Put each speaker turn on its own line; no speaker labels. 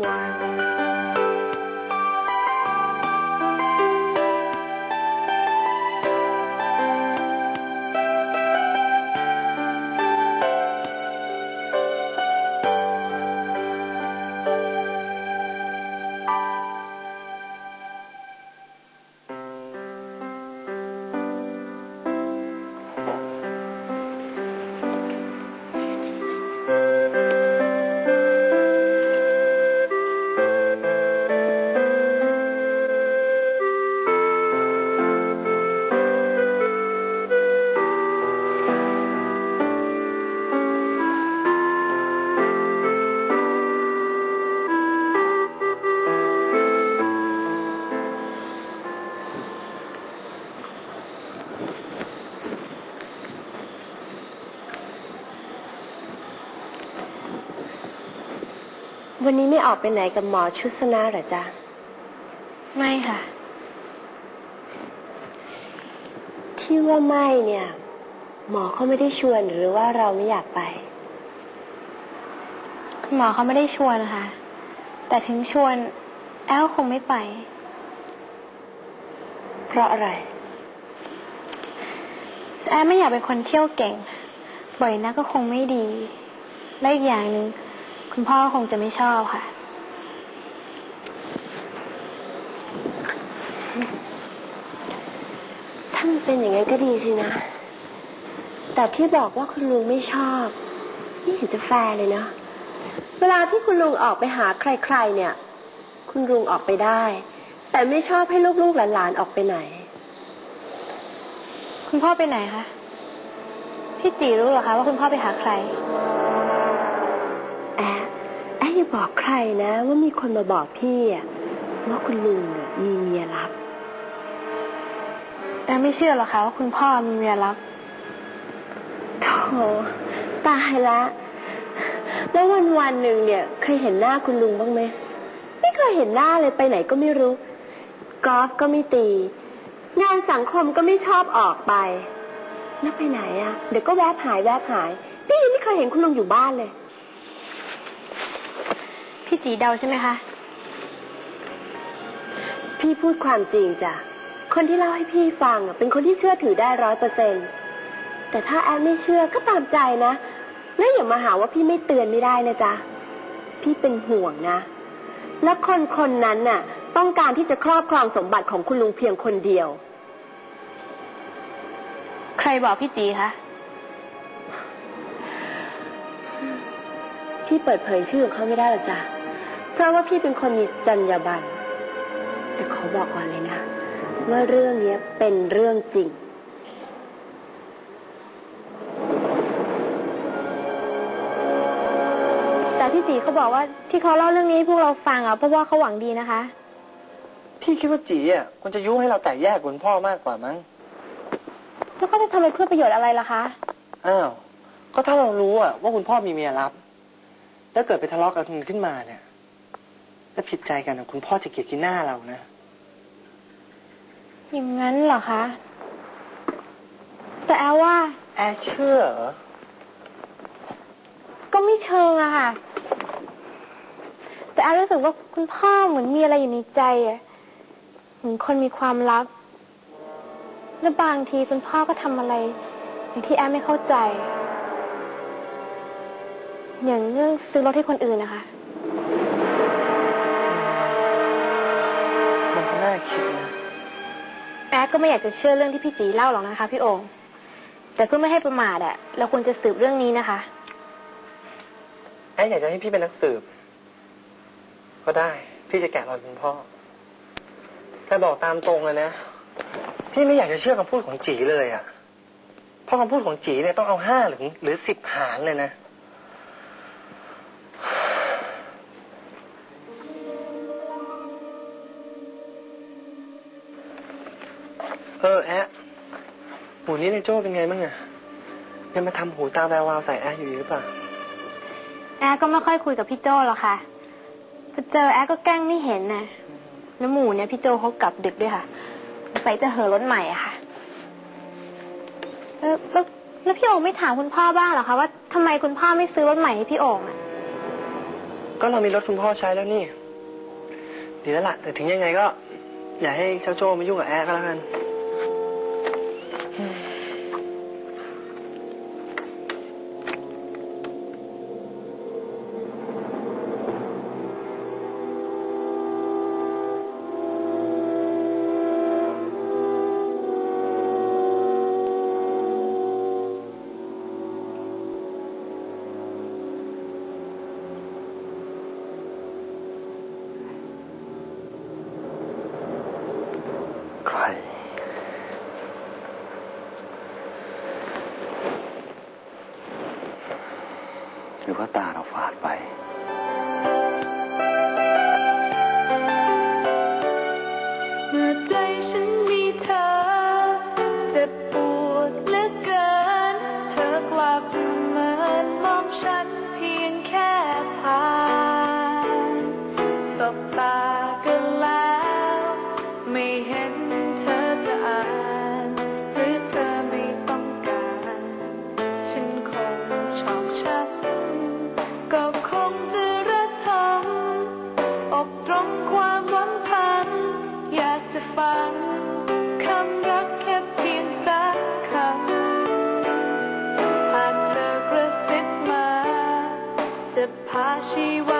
สั วัน
วันนี้ไม่ออกไปไหนกับหมอชุสนาเหรอจ๊ะ
ไม่ค่ะ
ที่ว่าไม่เนี่ย หมอเขาไม่ได้ชวนหรือว่าเราไม่อยากไป
คุณหมอเขาไม่ได้ชวนค่ะ แต่ถึงชวน แอลคงไม่ไป
เพราะอะไร
แอลไม่อยากเป็นคนเที่ยวเก่ง บ่อยนักก็คงไม่ดี และอีกอย่างหนึ่ง คุณพ่อคงจะไม่ชอบค่ะ
ถ้ามันเป็นอย่างนั้นก็ดีสินะ แต่ที่บอกว่าคุณลุงไม่ชอบ นี่เห็นจะแฟร์เลยนะ เวลาที่คุณลุงออกไปหาใคร ๆ เนี่ย คุณลุงออกไปได้ แต่ไม่ชอบให้ลูกๆหลานๆออกไปไหน
คุณพ่อไปไหนคะ พี่จีรู้เหรอคะว่าคุณพ่อไปหาใคร
แอะแอะอย่าบอกใครนะ ว่ามีคนมาบอกพี่อะว่าคุณลุงอะมีเมียรับ
แอลไม่เชื่อหรอกคะว่าคุณพ่อมีเมียรับ
โธ่ตายละแล้ววันวันๆหนึ่งเนี่ย เคยเห็นหน้าคุณลุงบ้างไหมไม่เคยเห็นหน้าเลยไปไหนก็ไม่รู้กอล์ฟก็ไม่ตี งานสังคมก็ไม่ชอบออกไป แล้วไปไหนอะเดี๋ยวก็แวบหายแวบหาย พี่ยังไม่เคยเห็นคุณลุงอยู่บ้านเลย
พี่จีเดาใช่ไหมคะ
พี่พูดความจริงจ้ะ คนที่เล่าให้พี่ฟังอะเป็นคนที่เชื่อถือได้ร้อยเปอร์เซ็นแต่ถ้าแอนไม่เชื่อก็ตามใจนะ แล้วอย่ามาหาว่าพี่ไม่เตือนไม่ได้นะจ๊ะ พี่เป็นห่วงนะ และคนคนนั้นน่ะ ต้องการที่จะครอบครองสมบัติของคุณลุงเพียงคนเดียว
ใครบอกพี่จีคะ
พี่เปิดเผยชื่อของเขาไม่ได้หรอกจ้ะ เพราะว่าพี่เป็นคนมีจรรยาบรรณแต่ขอบอกก่อนเลยนะว่าเรื่องเนี้ยเป็นเรื่องจริง
แต่พี่จีเขาบอกว่าที่เขาเล่าเรื่องนี้ให้พวกเราฟังอะเพราะว่าเขาหวังดีนะคะ
พี่คิดว่าจีอะควรจะยุให้เราแตกแยกกับคุณพ่อมากกว่ามั้ง
แล้วเขาจะทำไปเพื่อประโยชน์อะไรล่ะคะ
อ้าว ก็ถ้าเรารู้อะว่าคุณพ่อมีเมียรับ แล้วเกิดไปทะเลาะกันขึ้นมาเนี่ย แล้วผิดใจกันอะคุณพ่อจะเกลียดกินหน้าเรานะ
อย่างนั้นเหรอคะ แต่แอลว่า
แอร์เชื่อเหรอ
ก็ไม่เชิงอะค่ะ แต่แอลรู้สึกว่าคุณพ่อเหมือนมีอะไรอยู่ในใจอะเหมือนคนมีความลับ และบางทีคุณพ่อก็ทำอะไร อย่างที่แอลไม่เข้าใจ อย่างเรื่องซื้อรถให้คนอื่นนะคะ แอดก็ไม่อยากจะเชื่อเรื่องที่พี่จีเล่าหรอกนะคะ พี่โองค์แต่เพื่อไม่ให้ประมาทอะเราควรจะสืบเรื่องนี้นะคะ
แอร์อยากจะให้พี่เป็นนักสืบ ก็ได้ พี่จะแกะรอยคุณพ่อ แต่บอกตามตรงเลยนะ พี่ไม่อยากจะเชื่อคำพูดของจีเลยอะเพราะคำพูดของจีเนี่ยต้องเอาห้าหรือหรือสิบหารเลยนะ เออแอะหูนี้ายโจ้เป็นไงบ้างอะยังมาทำหูตาแวววาวใส่แอะอยู่หรือเปล่า
แอะก็ไม่ค่อยคุยกับพี่โจ้หรอกค่ะพอเจอแอะก็แกล้งไม่เห็นนะแล้วหมูเนี่ยพี่โจเขากลับดึกด้วยค่ะใส่จะเหอรถใหม่อะค่ะแล้วแล้วพี่โอ่งไม่ถามคุณพ่อบ้างหรอคะว่าทำไมคุณพ่อไม่ซื้อรถใหม่ให้พี่โอ่งอะ
ก็เรามีรถคุณพ่อใช้แล้วนี่ ดีแล้วล่ะ แต่ถึงยังไงก็ อย่าให้เจ้าโจ้มายุ่งกับแอ๊ก็แล้วกัน
Mm. หรือว่าตาเราฝาดไป
อกตรงความหวังพัน อยากจะฟังคำรักแค่เพียงสักคำหากเธอกระซิบมา จะพาชีว